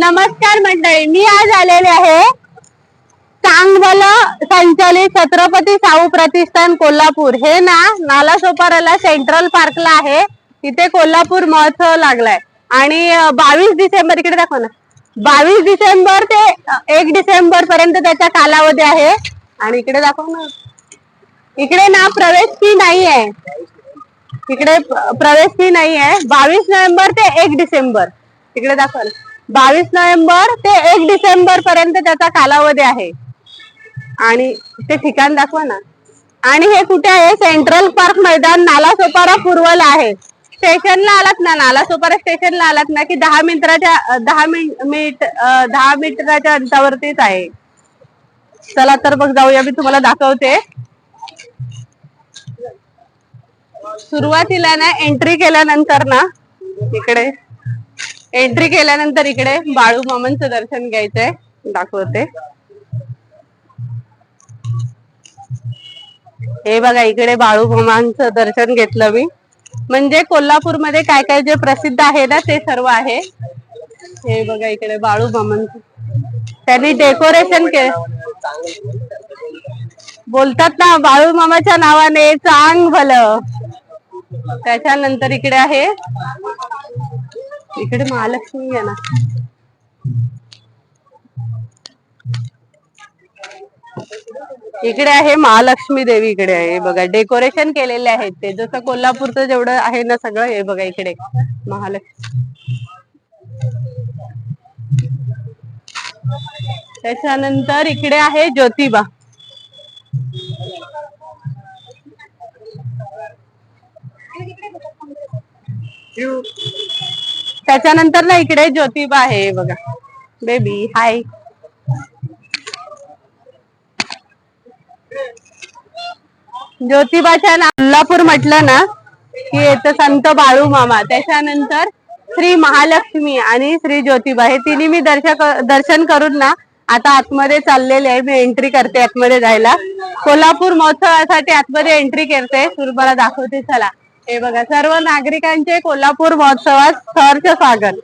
नमस्कार मंडळी मी आज आलेले आहे चांगवल संचालित छत्रपती शाहू प्रतिष्ठान कोल्हापूर. हे ना नाला सोपाराला सेंट्रल पार्कला आहे. तिथे कोल्हापूर महोत्सव लागलाय. आणि बावीस डिसेंबर इकडे दाखवा ना. बावीस डिसेंबर ते एक डिसेंबर पर्यंत त्याचा कालावधी आहे. आणि इकडे दाखव ना. इकडे ना प्रवेश फी नाही आहे इकडे प्रवेश फी नाही आहे बावीस नोव्हेंबर ते एक डिसेंबर. इकडे दाखवा बावीस नोव्हेंबर ते एक डिसेंबर पर्यंत त्याचा कालावधी आहे. आणि ते ठिकाण दाखवा ना. आणि हे कुठे आहे? सेंट्रल पार्क मैदान नालासोपारा पूर्वला आहे. स्टेशनला आलात ना? नालासोपारा स्टेशनला आलात ना? की दहा मिनिटाच्या दहा मिनिट दहा मिनिटाच्या अंतावरतीच आहे. चला तर मग जाऊया. मी तुम्हाला दाखवते. सुरुवातीला ना एंट्री केल्यानंतर ना इकडे. एंट्री केल्यानंतर इकडे बाळू मामांचं दर्शन घ्यायचंय. दाखवते. हे बघा इकडे बाळू मामांचं दर्शन घेतलं मी. म्हणजे कोल्हापूरमध्ये काय काय जे प्रसिद्ध आहे ना ते सर्व आहे. हे बघा इकडे बाळू मामांचं. त्यांनी डेकोरेशन केलं बोलतात ना बाळू मामाच्या नावाने चांग भलं त्याच्यानंतर इकडे आहे. इकडे महालक्ष्मी आहे ना. इकडे आहे महालक्ष्मी देवी इकडे आहे. बघा डेकोरेशन केलेले आहेत ते. जसं कोल्हापूरचं जेवढं आहे ना सगळं हे बघा इकडे. महालक्ष्मी. त्याच्यानंतर इकडे आहे ज्योतिबा. त्याच्यानंतर ना इकडे ज्योतिबा आहे बघा. बेबी हाय ज्योतिबाच्या अल्लापूर कोल्हापूर म्हटलं ना की येतं संत बाळू मामा. त्याच्यानंतर श्री महालक्ष्मी आणि श्री ज्योतिबा हे तिन्ही मी दर्शक दर्शन करून ना आता आतमध्ये चाललेले आहे. मी एंट्री करते आतमध्ये जायला. कोल्हापूर महोत्सवासाठी आतमध्ये एंट्री करते. सुरबाला दाखवते चला. हे बघा सर्व नागरिकांचे कोल्हापूर महोत्सवात सहर्ष स्वागत.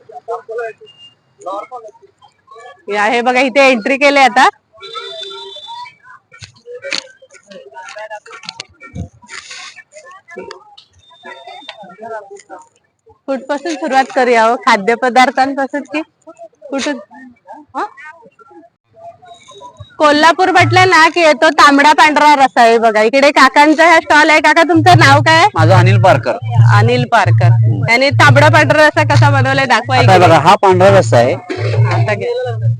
हे बघा इथे एंट्री केले आता. कुठपासून सुरुवात करूया हो? खाद्यपदार्थांपासून की कुठून? कोल्हापूर म्हटलं ना की येतो तांबडा पांढरा रसा आहे बघा इकडे काकांचा हा स्टॉल आहे काका तुमचं नाव काय? माझं अनिल पारकर अनिल पारकर त्यांनी तांबडा पांढरा रसा कसा बनवलाय दाखवा इकडे. बघा हा पांढरा रस्सा आहे आता घे.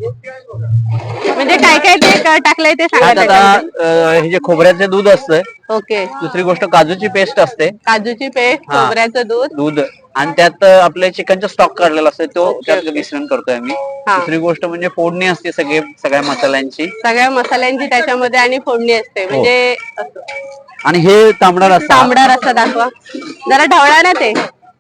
म्हणजे काय काय ते टाकलंय ते सांगा त्यात आता अं, हे जे खोबऱ्याचे दूध असतं ओके. दुसरी गोष्ट काजूची पेस्ट असते. काजूची पेस्ट हा. खोबऱ्याचं दूध. दूध. आणि त्यात अं, आपले चिकनचा स्टॉक काढलेला असतो तो त्यात मिश्रण करतोय आम्ही. हा. दुसरी गोष्ट म्हणजे फोडणी असते सगळे सगळ्या मसाल्यांची. सगळ्या मसाल्यांची त्याच्यामध्ये आणि फोडणी असते. म्हणजे असं. आणि हे तांबडा रस्सा. तांबडा रस्सा दाखवा. जरा ढवळा ना ते.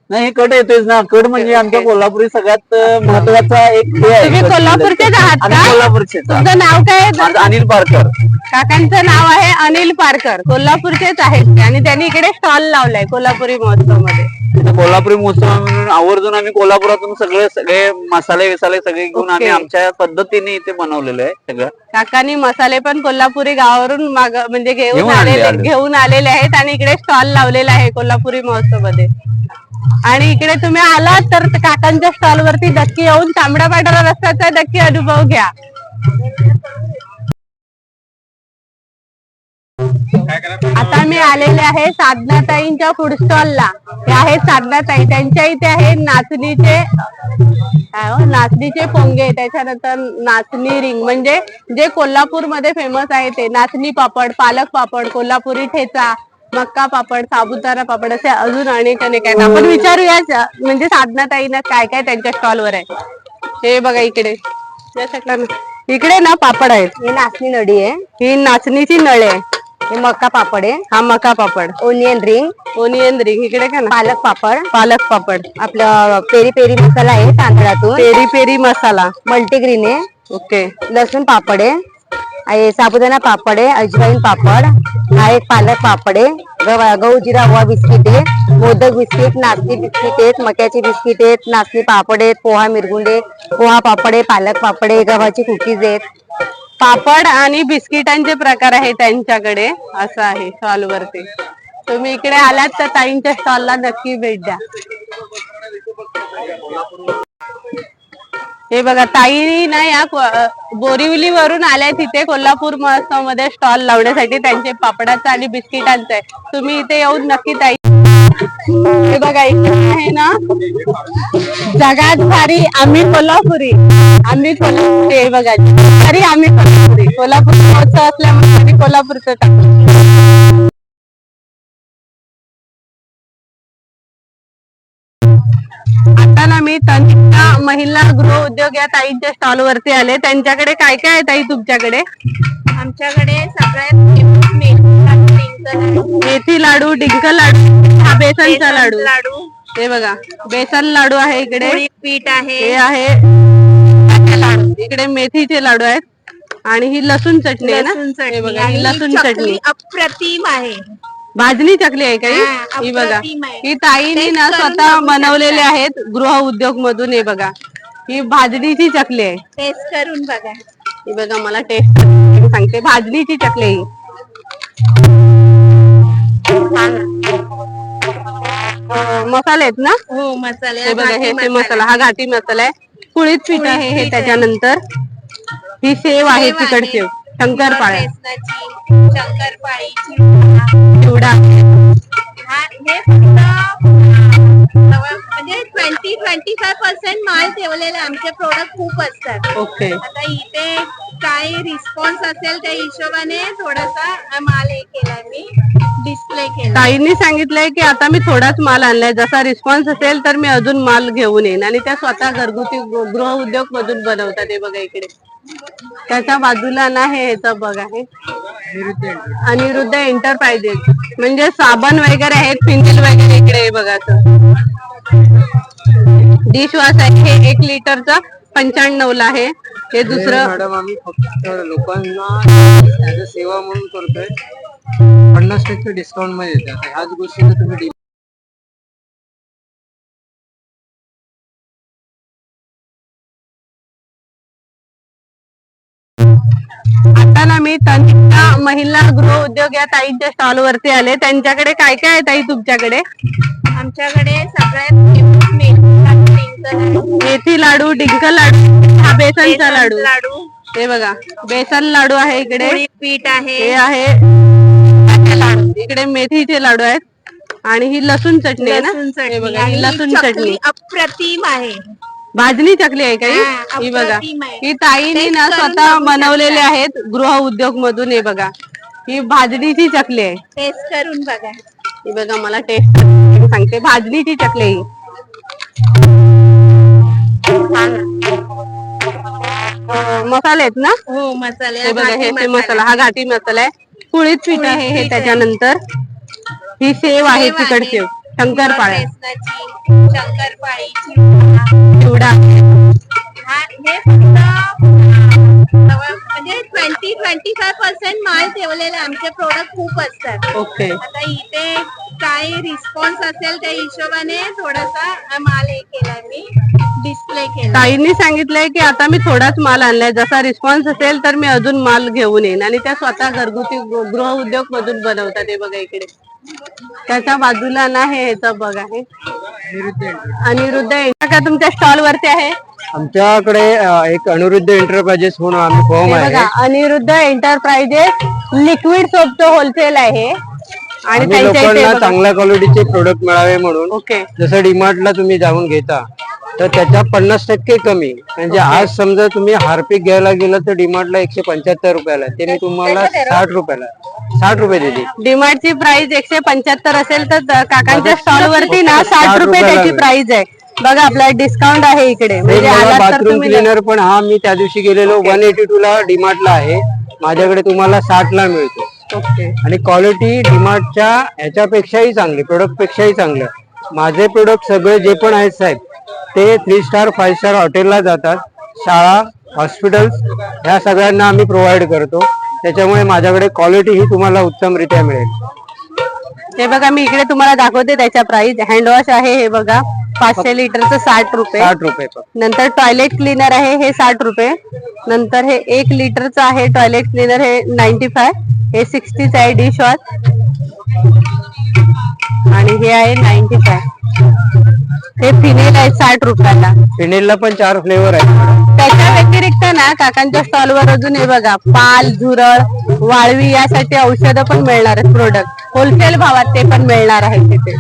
नाही कट येतोयच ना. कट म्हणजे आमच्या कोल्हापुरी सगळ्यात महत्त्वाचा एक हे आहे तुम्ही कोल्हापूरचेच आहात आणि का? कोल्हापूरचे तुमचं नाव काय आहे? माझं अनिल पारकर. काकांचं नाव आहे अनिल पारकर. कोल्हापूरचेच आहेत ते. आणि त्यांनी इकडे स्टॉल लावलाय कोल्हापुरी महोत्सवमध्ये इथं कोल्हापुरी महोत्सव म्हणून आवर्जून आम्ही कोल्हापुरातून सगळे सगळे मसाले विसाले सगळे घेऊन आम्ही. आमच्या पद्धतीने इथे बनवलेलं आहे सगळं. काकांनी मसाले पण कोल्हापुरी गावावरून माग म्हणजे घेऊन घेऊन आणले, आलेले आणले. घेऊन आलेले आहेत आणि इकडे स्टॉल लावलेला आहे कोल्हापुरी महोत्सवमध्ये आणि इकडे तुम्ही आलात तर काकांच्या स्टॉल वरती नक्की येऊन तांबडा पांढरा रस्त्याचा नक्की अनुभव घ्या. आता मी आलेले आहे साधनाताईंच्या फूड स्टॉलला हे आहे साधनाताई. त्यांच्या इथे आहे नाचणीचे हो, नाचणीचे पोंगे. त्याच्यानंतर नाचणी रिंग म्हणजे जे कोल्हापूरमध्ये फेमस आहे ते. नाचणी पापड पालक पापड कोल्हापुरी ठेचा मक्का पापड साबुदाणा पापड असे अजून अनेक अनेक आहेत. आपण विचारूया म्हणजे साधनाताईंना काय काय त्यांच्या स्टॉलवर आहे. हे बघा इकडे. या साईडला ना. इकडे ना पापड आहेत. ही नाचणी नडी आहे. ही नाचणीची नळे आहे. हे मका पापड आहे. हा मका पापड. Onion ring. Onion ring. इकडे का ना. पालक पापड. पालक पापड. आपलं पेरी पेरी मसाला आहे तांदळातून. पेरी पेरी मसाला. मल्टीग्रीन आहे. ओके. लसूण पापड आहे. आहे साबुदाणा पापड आहे अजवाईन पापड हा एक पालक पापड आहे गहू जिरा रवा बिस्किट आहे मोदक बिस्किट नाचणी बिस्किट आहेत मक्याची बिस्किट आहेत नाचणी पापड आहेत पोहा मिरगुंडे पोहा पापड आहे पालक पापड आहे गव्हाची कुकीज आहेत. पापड आणि बिस्किटांचे प्रकार आहे त्यांच्याकडे असं आहे स्टॉल वरती तुम्ही इकडे आलात तर ताईंच्या स्टॉलला नक्की भेट द्या. हे बघा ताई ना या बोरिवली वरून आल्या तिथे कोल्हापूर महोत्सवमध्ये स्टॉल लावण्यासाठी. त्यांचे पापडाचं आणि बिस्किटांचं आहे. तुम्ही इथे येऊन नक्की ताई. हे बघा इथे आहे ना जगात भारी आम्ही कोल्हापुरी. आम्ही कोल्हापुरी हे बघा. भारी आम्ही कोल्हापुरी. कोल्हापूर महोत्सव असल्यामुळे आम्ही कोल्हापूरचं आता ना मी तनिष्ठा महिला गृह उद्योग या ताईंच्या स्टॉल वरती आले. त्यांच्याकडे काय काय आहे ताई तुमच्याकडे? आमच्याकडे सगळ्यात famous मेथी लाडू, डिंक लाडू, मेथी लाडू डिंक लाडू. हा बेसनचा बेसन लाडू. लाडू. हे बघा बेसन लाडू आहे इकडे. पोळी पीठ आहे. हे आहे. लाडू इकडे मेथीचे लाडू आहेत. आणि ही लसूण चटणी आहे ना? लसूण हे चटणी. बघा आणि ही लसूण चटणी. अप्रतिम आहे. भाजणी चकली आहे काही? हा, बघा. ही ताईने ना स्वतः बनवलेले. आहेत गृह उद्योग मधून हे बघा. ही भाजणीची चकली आहे. टेस्ट करून बघा. ही बघा मला टेस्ट सांगते. भाजणीची चकली ही. मसाले आहेत ना? हो मसाले. हे बघा हे ते मसाला. हा घाटी मसाला आहे. कुळीत पीठ आहे हे त्याच्यानंतर. ही सेव आहे तिकड. सेव शंकरपाळ्या शंकरपाळी चिवडा. हा हे फक्त म्हणजे ट्वेंटी ट्वेंटी फाय पर्सेंट माल ठेवलेले. आमचे प्रोडक्ट खूप असतात. ओके आता इथे काय रिस्पॉन्स असेल त्या हिशोबाने थोडासा माल हे केलाय मी डिस्प्ले केला ताईंनी सांगितलंय की आता मी थोडाच माल आणलाय. जसा रिस्पॉन्स असेल तर मी अजून माल घेऊन येईन. आणि त्या स्वतः घरगुती गृह उद्योग मधून बनवतात हे बघा इकडे. त्याच्या बाजूला ना हे ह्याचं बघा हे. अनिरुद्ध एंटरप्राइजेस म्हणजे साबण वगैरे आहेत पिंजल वगैरे इकडे हे बघा डिश वॉश आहे हे एक लिटरचा. पंच्याण्णव ला आहे. हे दुसरं मॅडम आम्ही फक्त लोकांना ऍज अ सेवा म्हणून करतोय. पन्नास टक्के डिस्काउंटमध्ये येते. आता ह्याच गोष्टी तुम्ही आता ना मी तनिष्ठा महिला गृह उद्योग या ताईंच्या स्टॉल वरती आले. त्यांच्याकडे काय काय आहे ताई तुमच्याकडे? आमच्याकडे सगळ्यात famous मेथी लाडू डिंक लाडू हा बेसनचा बेसन लाडू. लाडू. हे बघा बेसन लाडू आहे इकडे. पीठ आहे. हे आहे लाडू. इकडे मेथीचे लाडू आहेत. आणि ही लसूण चटणी आहे ना? हे बघा ही लसूण चटणी. अप्रतिम आहे. भाजणी चकली आहे काही हा, बघा. ही ताईने ना स्वतः बनवलेले. आहेत गृह उद्योग मधून हे बघा. ही भाजणीची चकली आहे. टेस्ट करून बघा. ही बघा मला टेस्ट सांगते. भाजणीची चकली ही. मसाले आहेत ना? हो मसाले. हे बघा हे ते मसाला. हा घाटी मसाला आहे. कुळीत पीठ आहे हे त्याच्यानंतर. ही सेव आहे तिकड. सेव शंकरपाळ्या. शंकरपाळी चिवडा. हा म्हणजे ट्वेंटी ट्वेंटी फाय पर्सेंट माल ठेवलेले आमचे प्रोडक्ट खूप असतात. ओके आता इथे काय रिस्पॉन्स असेल त्या हिशोबाने थोडासा माल हे केलाय मी डिस्प्ले केला ताईंनी सांगितलंय की आता मी थोडाच माल आणलाय. जसा रिस्पॉन्स असेल तर मी अजून माल घेऊन येईन. आणि त्या स्वतः घरगुती गृह उद्योग मधून बनवतात हे बघा इकडे. त्याच्या बाजूला ना हे ह्याचं बघा हे. अनिरुद्ध का तुमच्या स्टॉल वरती आहे? आमच्याकडे अ, एक अनिरुद्ध एंटरप्राइजेस म्हणून आम्ही फॉर्म हे आहे. बघा अनिरुद्ध एंटरप्राइजेस लिक्विड सोपचं होलसेल आहे. आणि आम्ही त्यांच्या इथे लोकांना बघा. चांगल्या क्वालिटीचे प्रोडक्ट मिळावे म्हणून. ओके. जसं डीमार्टला तुम्ही जाऊन घेता तर त्याच्या पन्नास टक्के कमी. म्हणजे आज समजा तुम्ही हार्पिक घ्यायला गेलं तर डीमार्टला एकशे पंच्याहत्तर रुपयाला आहे. ते मी तुम्हाला साठ रुपयाला साठ रुपये दिली. डीमार्टची प्राइस एकशे पंच्याहत्तर असेल तर द- काकांच्या स्टॉल वरती ना साठ रुपये रुपयाला त्याची. प्राइस आहे. बघा आपला डिस्काउंट आहे इकडे. म्हणजे आलात तर बाथरूम तुम्ही क्लीनर पण हा मी त्या दिवशी गेलेलो. वन एटी टू ला डीमार्टला आहे. माझ्याकडे तुम्हाला साठ ला मिळतो. ओके. आणि क्वालिटी डीमार्टच्या ह्याच्यापेक्षाही चांगली प्रोडक्ट पेक्षाही चांगलं. माझे प्रोडक्ट सगळे जे पण आहेत साहेब ते थ्री स्टार फाईव्ह स्टार हॉटेलला जातात. शाळा हॉस्पिटल्स ह्या सगळ्यांना आम्ही प्रोव्हाइड करतो. त्याच्यामुळे माझ्याकडे क्वालिटी ही तुम्हाला उत्तमरित्या मिळेल. हे बघा मी इकडे तुम्हाला दाखवते त्याच्या प्राइस हँडवॉश आहे हे बघा. पाचशे लिटरचं साठ रुपये. साठ रुपये. नंतर टॉयलेट क्लीनर आहे हे साठ रुपये. नंतर हे एक लिटरचं आहे टॉयलेट क्लीनर हे नाईन्टी फाय हे सिक्स्टीच आहे डिश वॉश आणि हे आहे नाईन्टी फाय हे फिनेल आहे साठ रुपयाला. फिनेलला पण चार फ्लेवर आहेत त्याच्या व्यतिरिक्त ना काकांच्या स्टॉलवर अजून हे बघा पाल झुरळ वाळवी यासाठी औषधं पण मिळणार आहेत प्रोडक्ट होलसेल भावात ते पण मिळणार आहेत तिथे.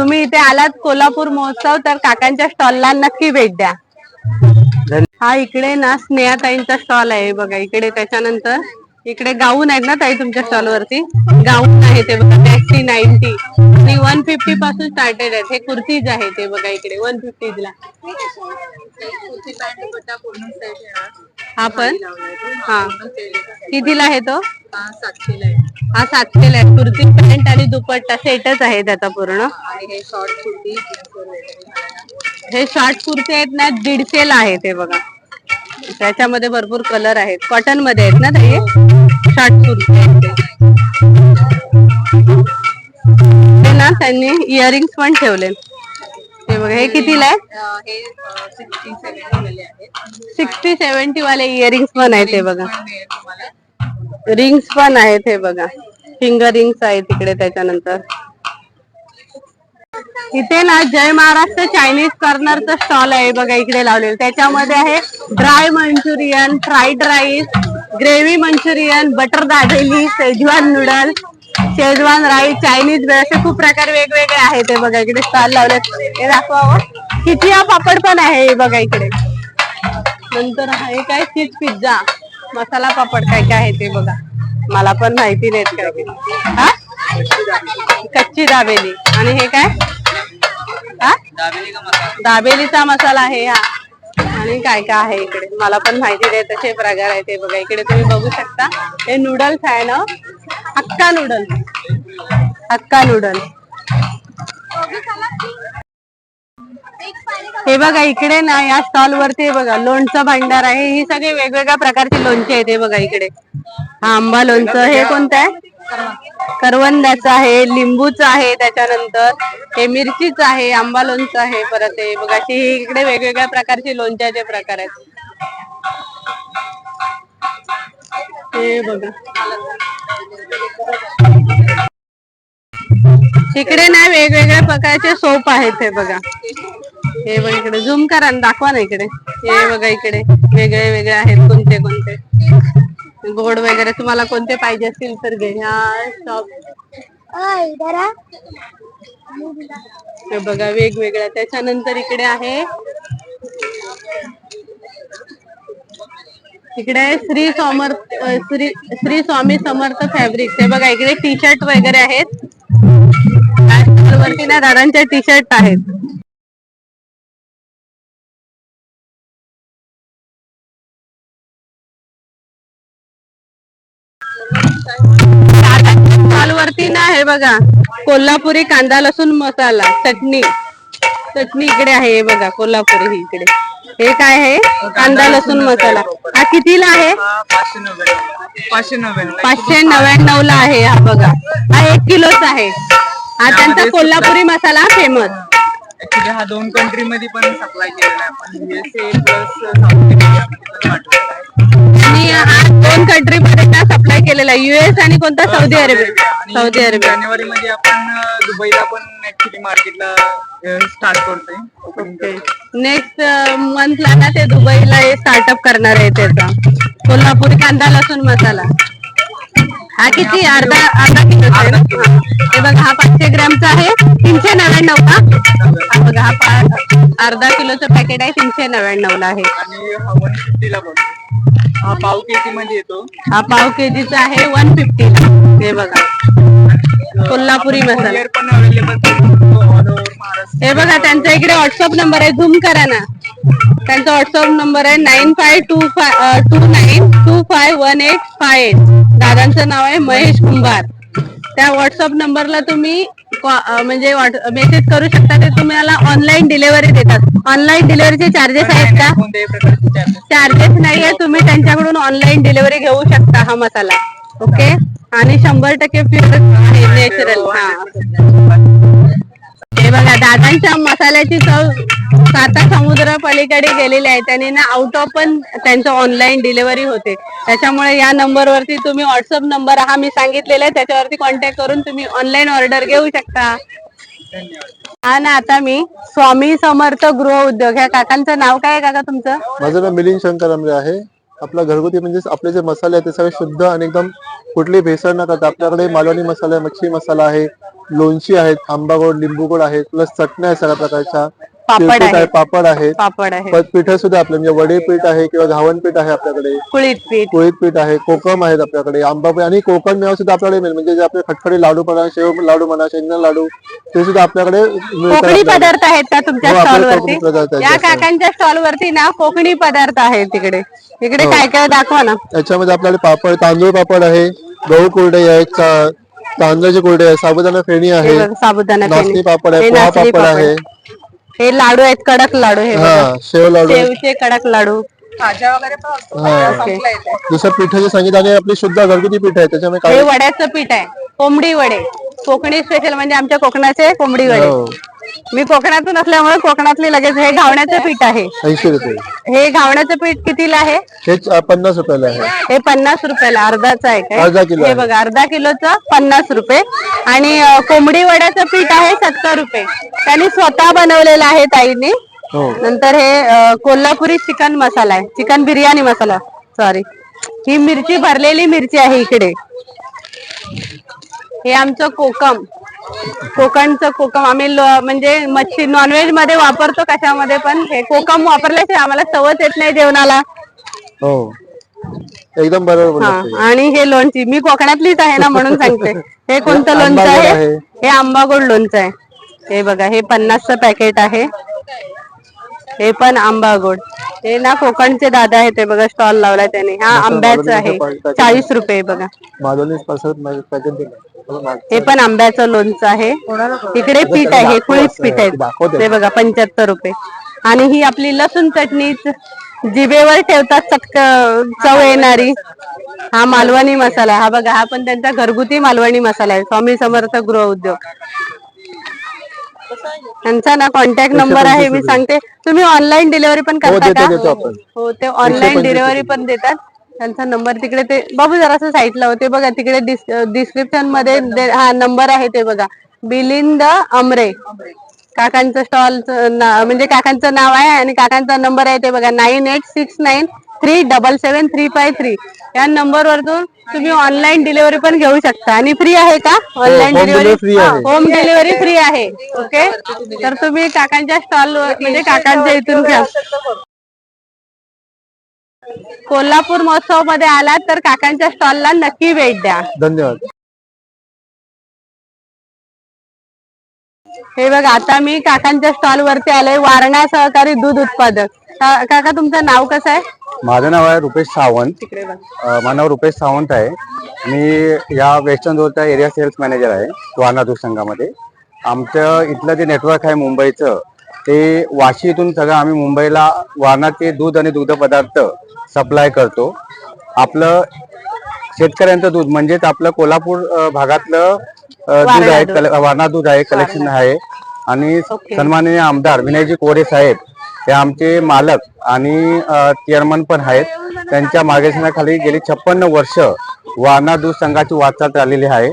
तुम्ही इथे आलात कोल्हापूर महोत्सव तर काकांच्या स्टॉलला नक्की भेट द्या. हा इकडे ना स्नेहाताईंचा स्टॉल आहे बघा इकडे त्याच्यानंतर इकडे गाऊन आहेत ना ताई तुमच्या स्टॉल वरती गाऊन आहे ते बघा टॅक्सी नाईन्टी. आणि वन फिफ्टी पासून स्टार्टेड आहेत. हे कुर्तीज आहे ते बघा इकडे वन फिफ्टीज ला हा पण? हा. कितीला आहे तो? हा सातशेला आहे. कुर्ती पॅन्ट आणि दुपट्टा सेटच आहे त्याचा पूर्ण. हे शॉर्ट कुर्ते आहेत ना दीडशेला आहे ते बघा. त्याच्यामध्ये भरपूर कलर आहेत. कॉटनमध्ये आहेत ना ते शॉर्ट कुर्ते. आहेत ना त्यांनी इयरिंग्स पण ठेवले. ते बघा हे कितीला आहे सिक्स्टी सेव्हन्टी वाले इयरिंग्स पण आहेत ते बघा. रिंग्स पण आहेत हे बघा. फिंगर रिंग्स आहेत तिकडे त्याच्यानंतर. इथे ना जय महाराष्ट्र चायनीज कॉर्नरचा स्टॉल आहे बघा इकडे लावलेलं. त्याच्यामध्ये आहे dry manchurian fried rice gravy manchurian butter dabeli schezwan noodle schezwan rice Chinese वेळ असे खूप प्रकार वेगवेगळे आहेत ते बघा इकडे स्टॉल लावले हे दाखवावं. किचिया पापड पण आहे हे बघा इकडे. नंतर आहे काय चीज पिझ्झा. मसाला पापड काय काय आहे ते बघा. मला पण माहिती नाहीत काय काय हा? कच्ची दाबेली. आणि हे काय? हा? दाबेलीचा मसाला आहे हा. आणि काय काय आहे इकडे? मला पण माहिती नाही तसे प्रकार आहे ते बघा. इकडे तुम्ही बघू शकता. हे नूडल्स आहे ना हक्का नूडल्स हक्का नूडल्स हे बघा इकडे ना या स्टॉल वरती हे बघा लोणचं भांडार आहे. ही सगळे वेगवेगळ्या प्रकारची लोणचे आहेत हे बघा इकडे. हा आंबा लोणचं. हे कोणतं आहे? करवंदाचं आहे लिंबूचं आहे त्याच्यानंतर. हे मिरचीचं आहे आंबा लोणचं आहे परत हे बघा हे इकडे वेगवेगळ्या प्रकारचे लोणच्याचे प्रकार आहेत. हे बघा. इकडे ना वेगवेगळ्या प्रकारचे सोप आहेत हे बघा. हे बघा इकडे झूम करा ना दाखवा ना इकडे. हे बघा इकडे वेगळे वेगळे आहेत कोणते कोणते. गोड वगैरे तुम्हाला कोणते पाहिजे असतील तर घे. ह्या शॉप हे बघा वेगवेगळ्या. त्याच्यानंतर इकडे आहे. इकडे श्री समर्थ श्री श्री स्वामी समर्थ फॅब्रिक हे बघा इकडे टी शर्ट वगैरे आहेत. वरती ना दादांच्या टी शर्ट आहेत. स्टॉल वरती ना हे बघा. कोल्हापुरी कांदा लसूण मसाला चटणी. चटणी इकडे आहे हे बघा. कोल्हापुरी ही इकडे. हे काय आहे? कांदा लसूण मसाला. हा कितीला आहे? पाचशे नव्याण्णव ला आहे हा बघा. हा एक किलोच आहे. हा त्यांचा कोल्हापुरी मसाला फेमस. हा दोन कंट्री मध्ये पण सप्लाय केलेला आहे. आणि हा दोन कंट्री मध्ये सप्लाय केलेला आहे. युएस आणि कोणता? सौदी अरेबिया सौदी अरेबिया जानेवारी मध्ये आपण दुबईला पण ऍक्च्युली मार्केटला स्टार्ट करतोय. ओके नेक्स्ट मंथला ना ते दुबईला स्टार्टअप करणार आहे त्याचा. कोल्हापुरी कांदा लसूण मसाला. हा किती? अर्धा अर्धा आहे ना? हा. बघा हा पाचशे ग्रॅमचा आहे. तीनशे नव्याण्णव का हा बघा हा पा- अर्धा किलोचं पॅकेट आहे तीनशे नव्याण्णव ला आहे. आणि हा वन फिफ्टीला पडतो हा पाव केजी मध्ये येतो. हा पाव केजीचा आहे वन फिफ्टी हे बघा. कोल्हापुरी मसाला. Courier पण अवेलेबल ऑल ओव्हर महाराष्ट्र. हे बघा त्यांचा इकडे व्हॉट्सअप नंबर आहे. झूम करा ना. त्यांचा व्हॉट्सअप नंबर आहे nine five two five two nine two five one eight five eight दादांचं नाव आहे महेश कुंभार. त्या व्हॉट्सअप नंबरला तुम्ही म्हणजे मेसेज करू शकता ते तुम्हाला ऑनलाईन डिलिव्हरी देतात. ऑनलाईन डिलिव्हरीचे चार्जेस आहेत का? चार्जेस नाहीये तुम्ही त्यांच्याकडून ऑनलाईन डिलिव्हरी घेऊ शकता हा मसाला. ओके आणि शंभर टक्के प्युअर आहे नॅचरल हा. हे बघा दादांच्या मसाल्याची चव साता समुद्र पलीकडे गेलेली आहे. त्यांनी ना आउट ऑफ पण त्यांचं ऑनलाईन डिलिव्हरी होते. त्याच्यामुळे या नंबरवरती तुम्ही व्हॉट्सअप नंबर हा मी सांगितलेला आहे. त्याच्यावरती कॉन्टॅक्ट करून तुम्ही ऑनलाईन ऑर्डर घेऊ शकता. हा ना आता मी स्वामी समर्थ गृह उद्योग. ह्या काकांचं नाव काय आहे काका तुमचं? माझं नाव मिलिंद शंकर आहे. आपला घरगुती म्हणजे आपले जे मसाले आहेत ते सगळे शुद्ध आणि एकदम कुठली भेसळ न करता आपल्याकडे मालवणी मसाला आहे मच्छी मसाला आहे लोणची आहेत आंबा गोड लिंबू गोड आहेत प्लस चटण्या आहेत सगळ्या प्रकारच्या. पापड आहे. पापड आहेत पापड आहे पीठ सुद्धा आपले म्हणजे वडे पीठ आहे किंवा घावन पीठ आहे आपल्याकडे कुळीत पीठ पोळीत पीठ आहे कोकम आहेत आपल्याकडे आंबा पीठ आणि कोकण मेवा सुद्धा आपल्याकडे मिळेल म्हणजे जे आपले खटखटे लाडू म्हणा शेव लाडू म्हणा शेंगदाणा लाडू ते सुद्धा आपल्याकडे कोकणी. पदार्थ आहेत का तुमच्या हो, आपल्याकडे स्टॉल कोकणी वरती पदार्थ आहेत या. काकांच्या स्टॉल वरती ना कोकणी पदार्थ आहेत तिकडे तिकडे हो. काय काय दाखवा ना याच्यामध्ये आपल्याकडे पापड तांदूळ पापड आहे गहू कुरडई आहे चा- तांदळाची कुरडई आहे साबुदाणा फेणी हे आहे साबुदाणा नाचणी. पापड आहे हे पोहा पापड आहे हे लाडू आहेत कडक लाडू हे बघा. हा शेव लाडू. शेवचे कडक लाडू. हा. ओके. जसं पिठाचे सांगितलं आणि आपली शुद्ध घरगुती पीठ आहे त्याच्यामुळे हे काय? वड्याचं पीठ आहे कोंबडी वडे. कोकणी स्पेशल म्हणजे आमच्या कोकणाचे कोंबडी वडे. हो. मी कोकणातून असल्यामुळे कोकणातली लगेच हे घावण्याचं पीठ आहे. ऐंशी रुपये. हे घावण्याचं पीठ कितीला आहे? हे च- पन्नास रुपयाला आहे. हे पन्नास रुपयाला अर्धाच आहे काय? अर्धा किलो हे आहे. बघा अर्धा किलोचं पन्नास रुपये. आणि अं, कोंबडी वड्याचं पीठ आहे सत्तर रुपये. त्यांनी स्वतः बनवलेलं आहे ताईंनी. हो. नंतर हे अं, कोल्हापुरी चिकन मसाला आहे. चिकन बिर्याणी मसाला. सॉरी ही मिरची भरलेली मिरची आहे इकडे. हे आमचं कोकम. कोकणचं कोकम आम्ही म्हणजे मच्छी नॉनव्हेजमध्ये वापरतो कशामध्ये पण हे कोकम वापरल्याशिवाय आम्हाला चवच येत नाही जेवणाला. हो. एकदम बरोबर हा. आणि हे लोणची मी कोकणातलीच आहे ना म्हणून सांगते. हे कोणतं लोणचं आंबागोड आहे? आहे. हे आंबागोड लोणचं आहे. हे बघा हे पन्नासचं पॅकेट आहे. हे पण आंबागोड हे ना कोकणचे दादा आहेत ते बघा स्टॉल लावलाय त्याने. हा आंब्याचं आहे. चाळीस रुपये बघा. हे पण आंब्याचं लोणचं आहे. इकडे पीठ आहे कुळीत पीठ आहे. ते बघा पंच्याहत्तर रुपये. आणि ही आपली लसूण चटणी जिभेवर ठेवतात चटक चव येणारी. हा मालवणी मसाला. हा बघा हा पण त्यांचा घरगुती मालवणी मसाला आहे. स्वामी समर्थ गृह उद्योग. त्यांचा ना कॉन्टॅक्ट नंबर आहे मी सांगते. तुम्ही ऑनलाईन डिलिव्हरी पण करता देतो, का? आपण. हो ते ऑनलाईन डिलिव्हरी पण देतात. त्यांचा नंबर तिकडे ते बघू जरासं साईटला होते बघा तिकडे डिस्क्रिप्शनमध्ये दे- हा नंबर आहे ते बघा. बिलिंद अमरे. काकांचं स्टॉल म्हणजे काकांचं नाव आहे आणि काकांचा नंबर आहे ते बघा. Nine eight six nine three double seven three five three या नंबर वरतून तुम्ही ऑनलाईन डिलिव्हरी पण घेऊ शकता. आणि फ्री आहे का? Online delivery. Home delivery free आहे. ओके तर तुम्ही काकांच्या स्टॉल म्हणजे काकांच्या इथून घ्या. कोल्हापूर महोत्सवमध्ये आलात तर काकांच्या स्टॉलला नक्की भेट द्या. धन्यवाद. हे बघा आता मी काकांच्या स्टॉल वरती आलोय. वारणा सहकारी दूध उत्पादक. काका तुमचं नाव कसं आहे? माझं नाव आहे रुपेश सावंत. माझं नाव रुपेश सावंत आहे. मी या वेस्टर्न झोनचा एरिया सेल्स मॅनेजर आहे वारणा दूध संघामध्ये. आमचं इथलं जे नेटवर्क आहे मुंबईचं ते वाशीतून सगळं आम्ही मुंबईला वारणाचे दूध आणि दुग्ध पदार्थ सप्लाय करतो. आपलं शेतकऱ्यांचं दूध म्हणजेच आपलं कोल्हापूर भागातलं दूध आहे वारणा दूध आहे कलेक्शन आहे. आणि सन्माननीय आमदार विनयजी कोरे साहेब हे आमचे मालक आणि चेअरमन पण आहेत. त्यांच्या मार्गदर्शनाखाली गेली छप्पन्न वर्ष वाना दूध संघाची वाटचाल चाललेली आहे.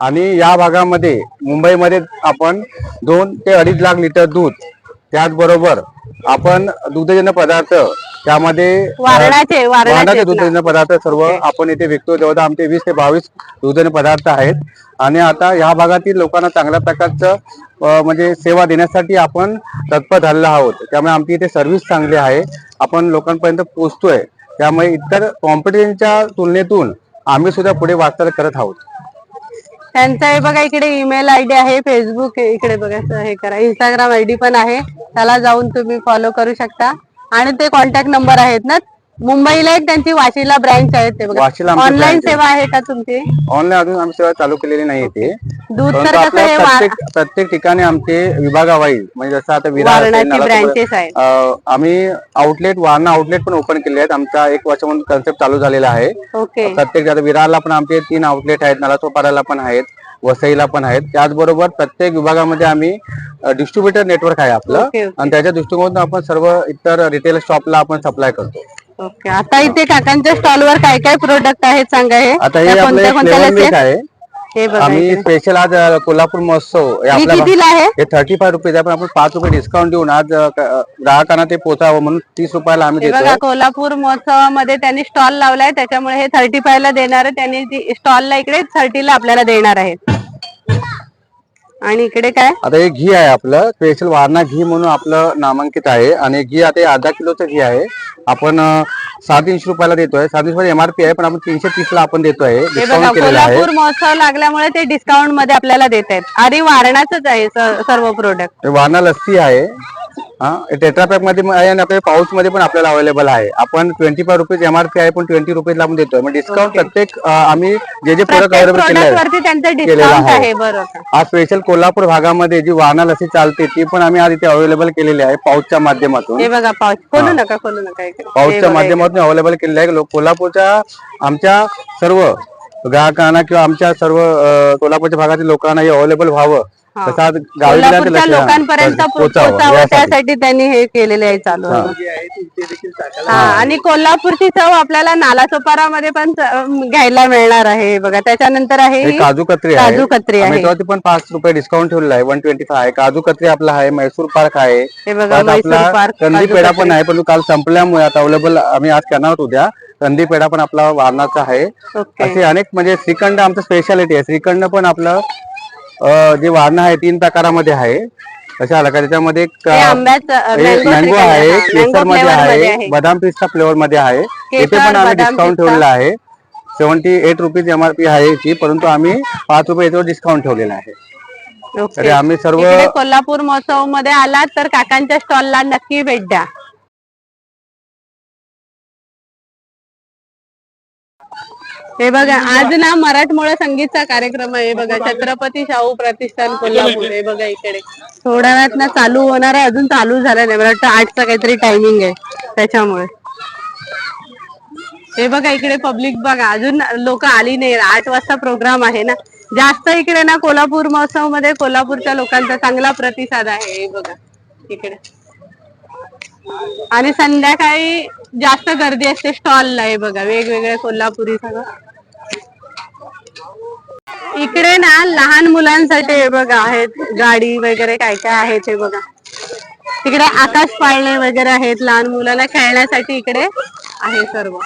आणि या भागामध्ये मुंबईमध्ये आपण दोन ते अडीच लाख लिटर दूध त्याचबरोबर आपण दुग्धजन्य पदार्थ त्यामध्ये वारणाचे ना. दुग्धजन्य पदार्थ सर्व आपण इथे विकतो जवळ आमचे वीस ते बावीस दुग्धजन्य पदार्थ आहेत. आणि आता ह्या भागातील लोकांना चांगल्या प्रकारचं म्हणजे सेवा देण्यासाठी आपण तत्पर झालेलो आहोत. त्यामुळे आमची इथे सर्व्हिस चांगली आहे. आपण लोकांपर्यंत पोहोचतोय. त्यामुळे इतर कॉम्पिटिशनच्या तुलनेतून आम्ही सुद्धा पुढे वाटचाल करत आहोत. त्यांचा हे बघा इकडे ईमेल आय डी आहे फेसबुक इकडे बघा हे करा. इंस्टाग्राम आय डी पण आहे. त्याला जाऊन तुम्ही फॉलो करू शकता. आणि ते कॉन्टॅक्ट नंबर आहेत ना मुंबईला एक त्यांची वाशीला ब्रँच आहे ते बघा. वाशीला आमची ऑनलाईन branch आहे. सेवा आहे का तुमची? ऑनलाईन अजून आम्ही सेवा चालू केलेली नाही ते. दूध परंतु तर कसं आपल्या हे वा- प्रत्येक प्रत्येक ठिकाणी आमचे विभागावाईज म्हणजे जसं आता विरार असेल, वारणाची नालासोपारा- ब्रँचेस आहेत. अं, आम्ही आउटलेट वारणा आउटलेट पण ओपन केले आहेत. आमचा एक वर्षामधून कन्सेप्ट चालू झालेला आहे. ओके प्रत्येक आता विरारला पण आमचे तीन आउटलेट आहेत नालासोपाराला पण आहेत. वसईला पण आहेत. त्याचबरोबर प्रत्येक विभागामध्ये आम्ही डिस्ट्रीब्युटर नेटवर्क आहे आपलं. Okay, okay. आणि त्याच्या दृष्टिकोनातून आपण सर्व इतर रिटेल शॉपला आपण सप्लाय करतो. ओके. आता इथे काकांच्या स्टॉलवर काय काय प्रोडक्ट आहेत सांगा हे? आता हे त्या आपलं मिल्क आहेत? आहे. हे बघा आम्ही इकडे. स्पेशल आज अ, कोल्हापूर महोत्सव हे हे आपल्या कितीला आहे? हे थर्टी फाय रुपीज आहे पण आपण पाच रुपये डिस्काउंट देऊन आज अ, क- अ, ग्राहकांना ते पोचावं म्हणून तीस रुपयाला आम्ही हे बघा देतो कोल्हापूर महोत्सवामध्ये त्यांनी स्टॉल लावलाय. त्याच्यामुळे हे थर्टी फाय ला देणार आहे. त्यांनी स्टॉलला इकडे थर्टी ला आपल्याला देणार आहेत आणि इकडे काय? आता हे घी आहे आपलं स्पेशल वारणा घी म्हणून आपलं नामांकित आहे. आणि घी आता हे अर्धा किलोचं घी आहे. आपण साडेतीनशे रुपयाला देतोय. साडेतीनशे एमआरपी आहे पण आपण तीनशे तीस ला आपण देतोय. हे बघा डिस्काउंट केलेला आहे. कोल्हापूर महोत्सव लागल्यामुळे ते डिस्काउंटमध्ये आपल्याला देत आहेत आणि वारणाच आहे स- सर्व प्रोडक्ट हे वारणा लस्सी आहे. हा टेट्रा पॅकमध्ये पण आहे आणि आपल्या पाऊच मध्ये पण आपल्याला अवेलेबल आहे. आपण ट्वेंटी फाय रुपीज एमआरपी आहे पण ट्वेंटी रुपीज आपण देतोय. मग डिस्काउंट प्रत्येक अ, आम्ही जे जे प्रोडक्ट प्रत्येक अवेलेबल केले आहे वरती त्यांचं केलेलं डिस्काउंट आहे. आहे बरोबर. आज स्पेशल कोल्हापूर भागामध्ये जी वाहना लसी चालते ती पण आम्ही आज इथे अवेलेबल केलेली आहे पाऊचच्या माध्यमातून. हे बघा पाऊच खोलू नका खोलू नका इकडे. हे पाऊचच्या बघा माध्यमातून अवेलेबल केलेले आहे. लो- कोल्हापूरच्या आमच्या सर्व ग्राहकांना किंवा आमच्या सर्व अ, कोल्हापूरच्या भागातील लोकांना हे अवेलेबल व्हावं. तसं गावी लोकांपर्यंत पो- पोचावं पोचावं यासाठी. त्यासाठी त्यांनी हे केलेले आहे चालू हा. आणि कोल्हापूरची चव आपल्याला नालासोपारामध्ये पण घ्यायला मिळणार आहे. बघा त्याच्यानंतर आहे काजू कत्री आहे. काजू कत्री आहे. पण पाच रुपये डिस्काउंट ठेवलेला आहे वन ट्वेंटी फाय आहे. काजू कत्री आपला आहे मैसूर पार्क आहे. हे बघा त्यात मैसूर आपला पार्क कंदी पेढा. पण आहे पण तो काल संपल्यामुळे आता अवेलेबल आम्ही आज करणार आहोत उद्या. कंदी पेढा पण आपला वारणाचा आहे. ओके. असे अनेक म्हणजे श्रीखंड आमचं स्पेशालिटी आहे. श्रीखंड पण आपलं अं, जे वारणं आहे तीन प्रकारामध्ये आहे. कशा आला का? त्याच्यामध्ये एक, आंब्याचं, अं, हे mango मँगो श्रीखंड, आहे केसरमध्ये flavor मध्ये आहे आहे. बदाम पिस्ता फ्लेवर मध्ये आहे इथे पण आम्ही बदाम डिस्काउंट पिस्ता. ठेवलेला आहे. सेव्हन्टी एट रुपीज एमआरपी आहे याची परंतु आम्ही पाच रुपये याच्यावर डिस्काउंट ठेवलेला आहे. ओके. तरी आम्ही सर्व इकडे कोल्हापूर महोत्सवमध्ये आलात तर काकांच्या स्टॉलला नक्की भेट द्या. हे बघा आज ना मराठमोळा संगीतचा कार्यक्रम आहे. बघा छत्रपती शाहू प्रतिष्ठान कोल्हापूर हे बघा इकडे. थोड्या वेळात ना चालू होणार आहे अजून चालू झालं नाही. मला वाटतं आठचा काहीतरी टायमिंग आहे त्याच्यामुळे. हे बघा इकडे पब्लिक बघा अजून लोक आली नाही आठ वाजता प्रोग्राम आहे ना. जास्त इकडे ना कोल्हापूर महोत्सवमध्ये कोल्हापूरच्या लोकांचा चांगला प्रतिसाद आहे. हे बघा इकडे. आणि संध्याकाळी जास्त गर्दी असते स्टॉलला आहे बघा वेगवेगळ्या कोल्हापुरी सगळं. इकडे ना लहान मुलांसाठी हे बघा आहेत गाडी वगैरे काय काय आहेत हे बघा. तिकडे आकाश पाळणे वगैरे आहेत लहान मुलांना खेळण्यासाठी इकडे आहे सर्व.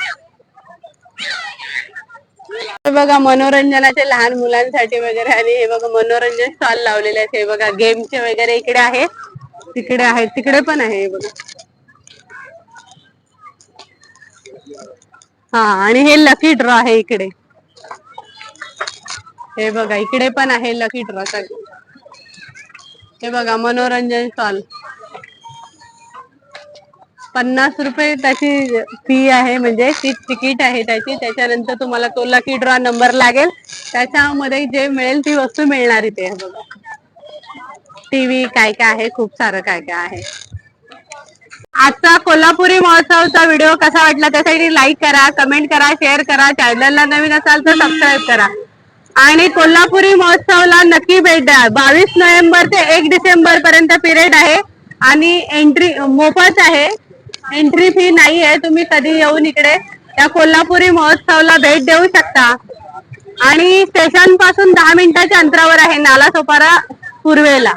बघा मनोरंजनाचे लहान मुलांसाठी वगैरे आणि हे बघा मनोरंजन स्टॉल लावलेले आहेत हे बघा गेमचे वगैरे इकडे आहेत तिकडे आहेत तिकडे पण आहे हे बघा. हा आणि हे लकी ड्रॉ आहे इकडे. हे बघा इकडे पण आहे लकी ड्रॉ सगळे. हे बघा मनोरंजन स्टॉल पन्नास रुपये त्याची फी आहे म्हणजे ती तिकीट आहे त्याची. त्याच्यानंतर तुम्हाला तो लकी ड्रॉ नंबर लागेल. त्याच्यामध्ये जे मिळेल ती वस्तू मिळणार इथे बघा. टीव्ही काय काय आहे खूप सारं काय काय आहे. आजचा कोल्हापुरी महोत्सवचा व्हिडिओ कसा वाटला त्यासाठी लाईक करा कमेंट करा शेअर करा चॅनलला नवीन असाल तर सबस्क्राईब करा. आणि कोल्हापुरी महोत्सवला नक्की भेट द्या. बावीस नोव्हेंबर ते एक डिसेंबर पर्यंत पिरियड आहे आणि एंट्री मोफत आहे. एंट्री फी नाही आहे तुम्ही कधी येऊन इकडे त्या कोल्हापुरी महोत्सवला भेट देऊ शकता. आणि स्टेशनपासून दहा मिनिटाच्या अंतरावर आहे नाला सोपारा पूर्वेला.